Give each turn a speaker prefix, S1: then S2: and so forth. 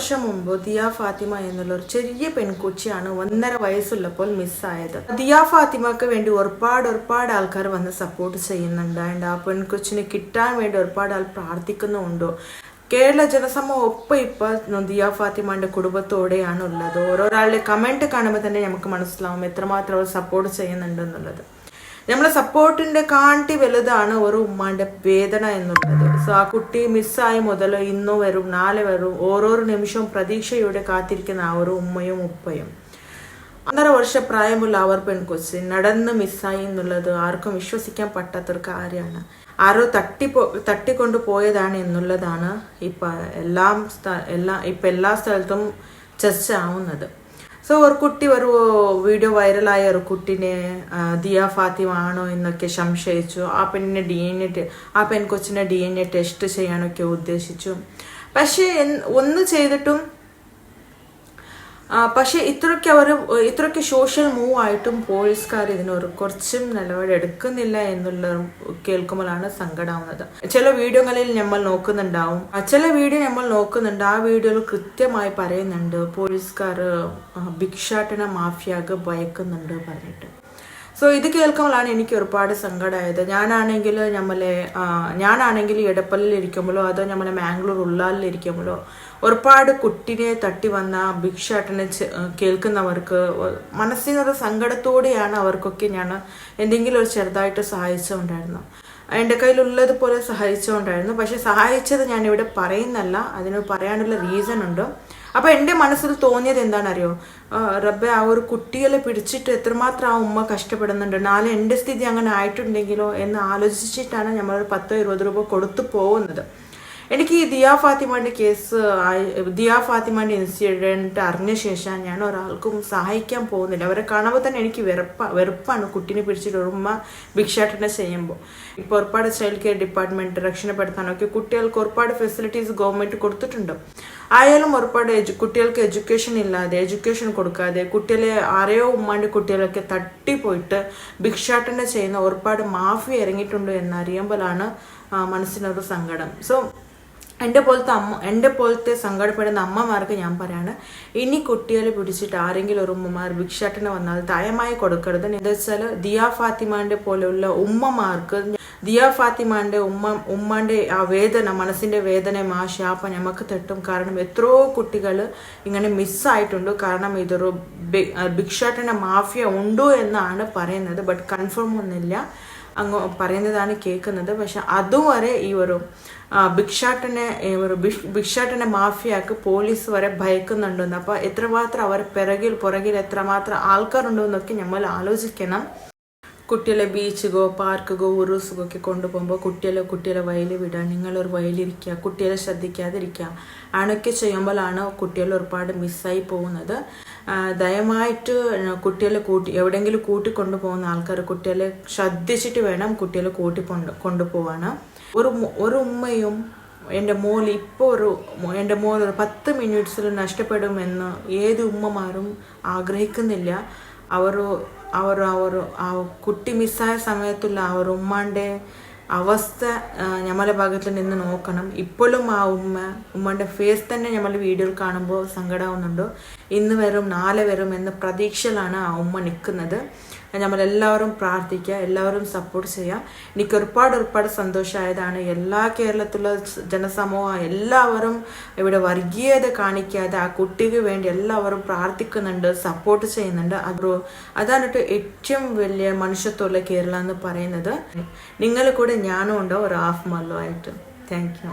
S1: വർഷം മുമ്പ് ദിയ ഫാത്തിമ എന്നുള്ള ഒരു ചെറിയ പെൺകുച്ചിയാണ് ഒന്നര വയസ്സുള്ളപ്പോൾ മിസ്സായത്. ദിയ ഫാത്തിമക്ക് വേണ്ടി ഒരുപാട് ഒരുപാട് ആൾക്കാർ വന്ന് സപ്പോർട്ട് ചെയ്യുന്നുണ്ട്. ആൻഡ് ആ പെൺകൊച്ചിനെ കിട്ടാൻ വേണ്ടി ഒരുപാട് ആൾ പ്രാർത്ഥിക്കുന്നുണ്ടോ കേരള ജനസമൂഹം ഒപ്പം ഇപ്പം ദിയ ഫാത്തിമാന്റെ കുടുംബത്തോടെയാണ് ഉള്ളത് ഓരോരാളുടെ കമന്റ് കാണുമ്പോൾ തന്നെ നമുക്ക് മനസ്സിലാവും എത്രമാത്രം അവർ സപ്പോർട്ട് ചെയ്യുന്നുണ്ട് എന്നുള്ളത്. നമ്മളെ സപ്പോർട്ടിന്റെ കാണ്ടി വലുതാണ് ഒരു ഉമ്മാന്റെ വേദന എന്നുള്ളത്. സോ ആ കുട്ടി മിസ്സായി മുതൽ ഇന്നു വരും നാളെ വരും ഓരോ നിമിഷവും പ്രതീക്ഷയോടെ കാത്തിരിക്കുന്ന ആ ഒരു ഉമ്മയും ഉപ്പയും. ഒന്നര വർഷ പ്രായമുള്ള അവർ പെൺകൊച്ച് നടന്ന് മിസ്സായി എന്നുള്ളത് ആർക്കും വിശ്വസിക്കാൻ പറ്റാത്തൊരു കാര്യമാണ്. ആരോ തട്ടിപ്പോ തട്ടിക്കൊണ്ടു പോയതാണ് എന്നുള്ളതാണ് ഇപ്പം എല്ലാം എല്ലാ ഇപ്പം എല്ലാ സ്ഥലത്തും ചർച്ച ആവുന്നത്. സോ ഒരു കുട്ടി ഒരു വീഡിയോ വൈറലായ ഒരു കുട്ടിനെ ദിയ ഫാത്തിമ ആണോ എന്നൊക്കെ സംശയിച്ചു. ആ പെണ്ണിനെ ഡി എൻ എ ആ പെൺകൊച്ചിനെ ഡി എൻ എ ടെസ്റ്റ് ചെയ്യാനൊക്കെ ഉദ്ദേശിച്ചു. പക്ഷേ ഒന്ന് ചെയ്തിട്ടും പക്ഷെ ഇത്രയ്ക്ക് അവർ ഇത്രയ്ക്ക് സോഷ്യൽ മൂവ് ആയിട്ടും പോലീസുകാർ ഇതിനൊരു കുറച്ചും നിലപാട് എടുക്കുന്നില്ല എന്നുള്ള കേൾക്കുമ്പോഴാണ് സങ്കടാവുന്നത്. ചില വീഡിയോകളിൽ നമ്മൾ നോക്കുന്നുണ്ടാവും. ചില വീഡിയോ നമ്മൾ നോക്കുന്നുണ്ട്. ആ വീഡിയോയിൽ കൃത്യമായി പറയുന്നുണ്ട്. പോലീസുകാർ ഭിക്ഷാട്ടന മാഫിയാക്ക് ഭയക്കുന്നുണ്ട് പറഞ്ഞിട്ട്. സോ ഇത് കേൾക്കുമ്പോഴാണ് എനിക്ക് ഒരുപാട് സങ്കടമായത്. ഞാനാണെങ്കിൽ നമ്മളെ ഞാനാണെങ്കിൽ എടപ്പള്ളിൽ ഇരിക്കുമ്പോഴോ അതോ നമ്മളെ മാംഗ്ലൂർ ഉള്ളാലിൽ ഇരിക്കുമ്പോഴോ ഒരുപാട് കുട്ടിനെ തട്ടി വന്ന ഭിക്ഷാട്ടനെ കേൾക്കുന്നവർക്ക് മനസ്സിനൊരു സങ്കടത്തോടെയാണ് അവർക്കൊക്കെ ഞാൻ എന്തെങ്കിലും ഒരു ചെറുതായിട്ട് സഹായിച്ചുകൊണ്ടായിരുന്നു എന്റെ കയ്യിലുള്ളതുപോലെ സഹായിച്ചുകൊണ്ടായിരുന്നു പക്ഷെ സഹായിച്ചത് ഞാൻ ഇവിടെ പറയുന്നല്ല അതിന് പറയാനുള്ള റീസൺ ഉണ്ട്. അപ്പൊ എന്റെ മനസ്സിൽ തോന്നിയത് എന്താണെന്നറിയോ? റബ്ബെ ആ ഒരു കുട്ടികളെ പിടിച്ചിട്ട് എത്രമാത്രം ആ ഉമ്മ കഷ്ടപ്പെടുന്നുണ്ട്. നാളെ എന്റെ സ്ഥിതി അങ്ങനെ ആയിട്ടുണ്ടെങ്കിലോ എന്ന് ആലോചിച്ചിട്ടാണ് നമ്മൾ പത്തോ ഇരുപത് രൂപ കൊടുത്തു പോകുന്നത്. എനിക്ക് ഈ ദിയാ ഫാത്തിമാന്റെ കേസ് ദിയ ഫാത്തിമാന്റെ ഇൻസിഡന്റ് അറിഞ്ഞ ശേഷം ഞാൻ ഒരാൾക്കും സഹായിക്കാൻ പോകുന്നില്ല. അവരെ കാണുമ്പോൾ തന്നെ എനിക്ക് വെറുപ്പ വെറുപ്പാണ് കുട്ടീനെ പിടിച്ചിട്ട് ഉമ്മ ഭിക്ഷാടന ചെയ്യുമ്പോൾ. ഇപ്പോൾ ഒരുപാട് ചൈൽഡ് കെയർ ഡിപ്പാർട്ട്മെന്റ് രക്ഷപ്പെടുത്താനൊക്കെ കുട്ടികൾക്ക് ഒരുപാട് ഫെസിലിറ്റീസ് ഗവൺമെന്റ് കൊടുത്തിട്ടുണ്ട്. ആയാലും ഒരുപാട് എജു കുട്ടികൾക്ക് എഡ്യൂക്കേഷൻ ഇല്ലാതെ എഡ്യൂക്കേഷൻ കൊടുക്കാതെ കുട്ടികളെ ആരെയോ ഉമ്മാന്റെ കുട്ടികളൊക്കെ തട്ടിപ്പോയിട്ട് ഭിക്ഷാടന ചെയ്യുന്ന ഒരുപാട് മാഫി ഇറങ്ങിയിട്ടുണ്ട് എന്നറിയുമ്പോഴാണ് മനസ്സിനൊരു സങ്കടം. സോ എന്റെ പോലത്തെ അമ്മ എന്റെ പോലത്തെ സങ്കടപ്പെടുന്ന അമ്മമാർക്ക് ഞാൻ പറയാണ് ഇനി കുട്ടികളെ പിടിച്ചിട്ട് ആരെങ്കിലും ഒരു ഉമ്മമാർ ഭിക്ഷാട്ടന് വന്നാൽ തയമായി കൊടുക്കരുത്. എന്താ വെച്ചാൽ ദിയ ഫാത്തിമാന്റെ പോലെയുള്ള ഉമ്മമാർക്ക് ദിയ ഫാത്തിമാന്റെ ഉമ്മ ഉമ്മാന്റെ ആ വേദന മനസ്സിന്റെ വേദനയും ആ ശാപം നമുക്ക് തട്ടും. കാരണം എത്രയോ കുട്ടികൾ ഇങ്ങനെ മിസ്സായിട്ടുണ്ട്. കാരണം ഇതൊരു ഭിക്ഷാട്ടന മാഫിയ ഉണ്ടോ എന്നാണ് പറയുന്നത്. ബട്ട് കൺഫേം ഒന്നുമില്ല. അങ്ങ് പറയുന്നതാണ് കേൾക്കുന്നത്. പക്ഷെ അതുവരെ ഈ ഒരു ഭിക്ഷാട്ടനെ ഒരു ഭിക്ഷ- ഭിക്ഷാട്ടനെ മാഫിയാക്ക് പോലീസ് വരെ ഭയക്കുന്നുണ്ടെന്ന്. അപ്പോൾ എത്രമാത്രം അവർ പിറകിൽ പുറകിൽ എത്രമാത്രം ആൾക്കാരുണ്ടോ എന്നൊക്കെ നമ്മൾ ആലോചിക്കണം. കുട്ടികളെ ബീച്ചുകോ പാർക്കുകോ ഉറൂസുകോ ഒക്കെ കൊണ്ടുപോകുമ്പോൾ കുട്ടികളെ കുട്ടികളെ വയലിൽ വിടുക നിങ്ങളൊരു വയലിരിക്കുക കുട്ടികളെ ശ്രദ്ധിക്കാതിരിക്കുക. അണൊക്കെ ചെയ്യുമ്പോഴാണ് കുട്ടികൾ ഒരുപാട് മിസ്സായി പോകുന്നത്. ദയമായിട്ട് കുട്ടികളെ കൂട്ടി എവിടെയെങ്കിലും കൂട്ടി കൊണ്ടുപോകുന്ന ആൾക്കാർ കുട്ടികളെ ശ്രദ്ധിച്ചിട്ട് വേണം കുട്ടികളെ കൂട്ടി കൊണ്ട് കൊണ്ടുപോവാണ് ഒരു ഒരു ഉമ്മയും എന്റെ മോൾ ഇപ്പോൾ ഒരു എന്റെ മോൾ ഒരു പത്ത് മിനിറ്റ്സിൽ നഷ്ടപ്പെടുമെന്ന് ഏത് ഉമ്മമാരും ആഗ്രഹിക്കുന്നില്ല. അവർ അവർ അവർ ആ കുട്ടി മിസ്സായ സമയത്തുള്ള ഒരു ഉമ്മാന്റെ അവസ്ഥ ഞമ്മളെ ഭാഗത്ത് നിന്ന് നോക്കണം. ഇപ്പോഴും ആ ഉമ്മ ഉമ്മന്റെ ഫേസ് തന്നെ ഞമ്മൾ വീഡിയോയിൽ കാണുമ്പോൾ സങ്കടമാവുന്നുണ്ടോ ഇന്ന് വരും നാളെ വരും എന്ന പ്രതീക്ഷയിലാണ് ആ ഉമ്മ നിൽക്കുന്നത്. നമ്മളെല്ലാവരും പ്രാർത്ഥിക്കുക എല്ലാവരും സപ്പോർട്ട് ചെയ്യാം എനിക്ക് ഒരുപാട് ഒരുപാട് സന്തോഷമായതാണ്. എല്ലാ കേരളത്തിലുള്ള ജനസമൂഹം എല്ലാവരും ഇവിടെ വർഗീയത കാണിക്കാതെ ആ കുട്ടിക്ക് വേണ്ടി എല്ലാവരും പ്രാർത്ഥിക്കുന്നുണ്ട് സപ്പോർട്ട് ചെയ്യുന്നുണ്ട്. അത് അതാണ് ഏറ്റവും വലിയ മനുഷ്യത്വമുള്ള കേരളം എന്ന് പറയുന്നത്. നിങ്ങൾ കൂടെ ഞാനും ഉണ്ടോ ഒരു ഹാഫ് മല്ലോ ആയിട്ട്. Thank you